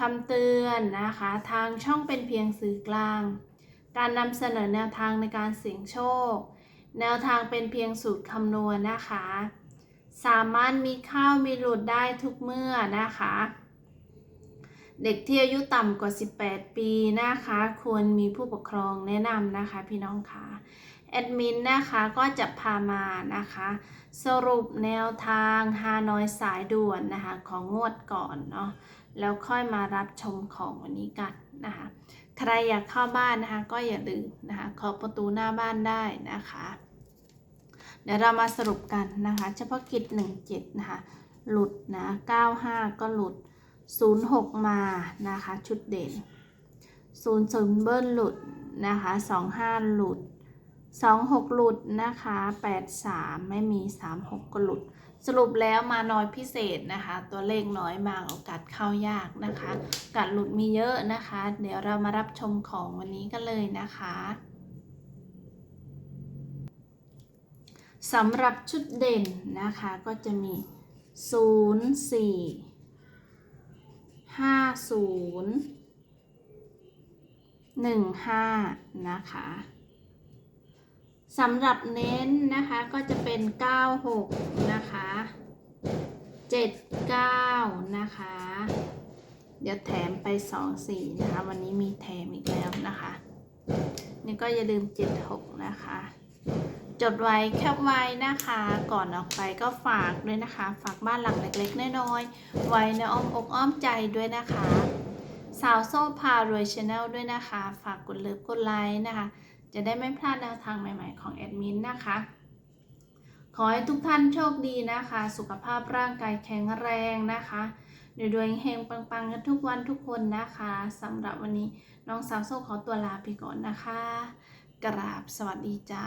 คำเตือนนะคะ ทางช่องเป็นเพียงสื่อกลาง การนำเสนอแนวทางในการเสี่ยงโชค แนวทางเป็นเพียงสูตรคำนวณนะคะ สามารถมีเข้ามีหลุดได้ทุกเมื่อนะคะ เด็กที่อายุต่ำกว่า 18 ปีนะคะ ควรมีผู้ปกครองแนะนำนะคะพี่น้องค่ะ แอดมินนะคะก็จะพามานะคะ สรุปแนวทางฮานอยสายด่วนนะคะของงวดก่อนเนาะแล้วค่อยมารับชมของวันนี้กันนะคะใครอยากเข้าบ้านนะคะก็อย่าลืมนะคะเคาะประตูหน้าบ้านได้นะคะ เดี๋ยวเรามาสรุปกันนะคะ เฉพาะกิจ 17 นะคะ หลุดนะ 95 ก็หลุด 06 มานะคะ ชุดเด่น 00 เบิ้ลหลุดนะคะ 25 หลุด 26หลุดนะคะ83ไม่มี36ก็หลุด สรุปแล้วมาน้อยพิเศษนะคะ ตัวเลขน้อยมาโอกาสเข้ายากนะคะกาสหลุดมีเยอะนะคะ เดี๋ยวเรามารับชมของวันนี้กันเลยนะคะสำหรับชุดเด่นนะคะก็จะมี 0 4 5 0 1 5 นะคะ สำหรับเน้นนะคะก็จะเป็น 96 นะคะ 79 นะคะ เดี๋ยวแถมไป2 4นะคะ วันนี้มีแถมอีกแล้วนะคะ นี่ก็อย่าลืม 76 นะคะ จดไว้แคปไว้นะคะ ก่อนออกไปก็ฝากด้วยนะคะ ฝากบ้านหลังเล็กๆน้อยๆไว้ในอ้อมอกอ้อมใจด้วยนะคะ สาวโซ่พารวยชาแนลด้วยนะคะ ฝากกดเลิฟกดไลค์นะคะ จะได้ไม่พลาดแนวทางใหม่ๆของแอดมินนะคะ ขอให้ทุกท่านโชคดีนะคะ สุขภาพร่างกายแข็งแรงนะคะดดวยๆเฮงปังๆกันทุกวันทุกคนนะคะสำหรับวันนี้น้องสาวโซ่ขอตัวลาไปก่อนนะคะ กราบสวัสดีจ้า